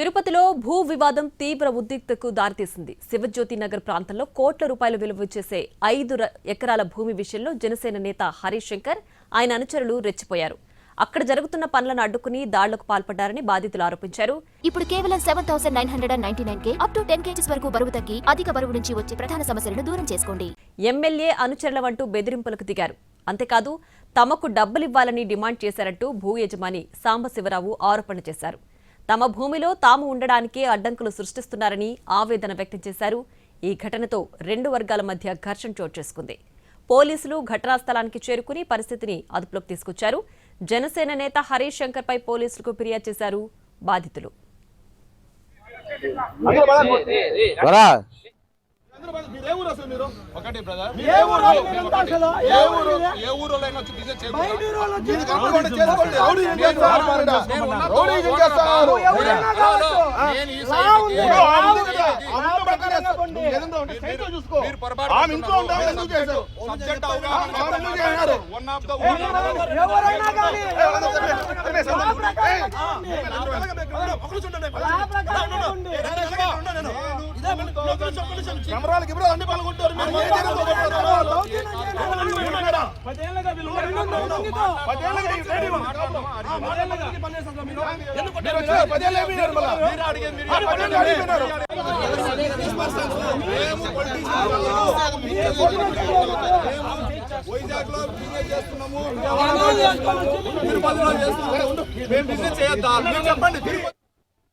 తిరుపతిలో భూ వివాదం తీవ్ర ఉద్రిక్తకు దారితీసింది. శివజ్యోతి నగర్ ప్రాంతంలో కోట్ల రూపాయలు విలువ చేసే ఐదు ఎకరాల భూమి విషయంలో జనసేన నేత హరీష్ శంకర్ ఆయన అనుచరులు రెచ్చిపోయారు. అక్కడ జరుగుతున్న పనులను అడ్డుకుని దాడులకు పాల్పడ్డారని బాధితులు ఆరోపించారు. ఇప్పుడు కేవలం seven thousand nine hundred and ninety nine K up to ten kgs వరకు బరువు తగ్గి అధిక బరువు నుంచి వచ్చే ప్రధాన సమస్యలను దూరం చేసుకోండి. ఎమ్మెల్యే అనుచరుల వంటూ బెదిరింపులకు దిగారు. అంతేకాదు తమకు డబ్బులివ్వాలని డిమాండ్ చేశారంటూ భూ యజమాని సాంబశివరావు ఆరోపణ చేశారు. తమ భూమిలో తాము ఉండడానికే అడ్డంకులు సృష్టిస్తున్నారని ఆవేదన వ్యక్తం చేశారు. ఈ ఘటనతో రెండు వర్గాల మధ్య ఘర్షణ చోటు చేసుకుంది. పోలీసులు ఘటనా స్థలానికి చేరుకుని పరిస్థితిని అదుపులోకి తీసుకొచ్చారు. జనసేన నేత హరీష్ శంకర్ పై పోలీసులకు ఫిర్యాదు చేశారు బాధితులు. ఊరు అసలు మీరు ఒకటి బ్రదర్ ఏ ఊరు? ఏ ఊరు ఏ ఊరు వచ్చి బిజినెస్ చేయకూడదు అన్ని పాల్గొంటారు. వైజాగ్లో బిజినెస్ చేస్తున్నాము మేము బిజినెస్ చేయొద్దా మీరు చెప్పండి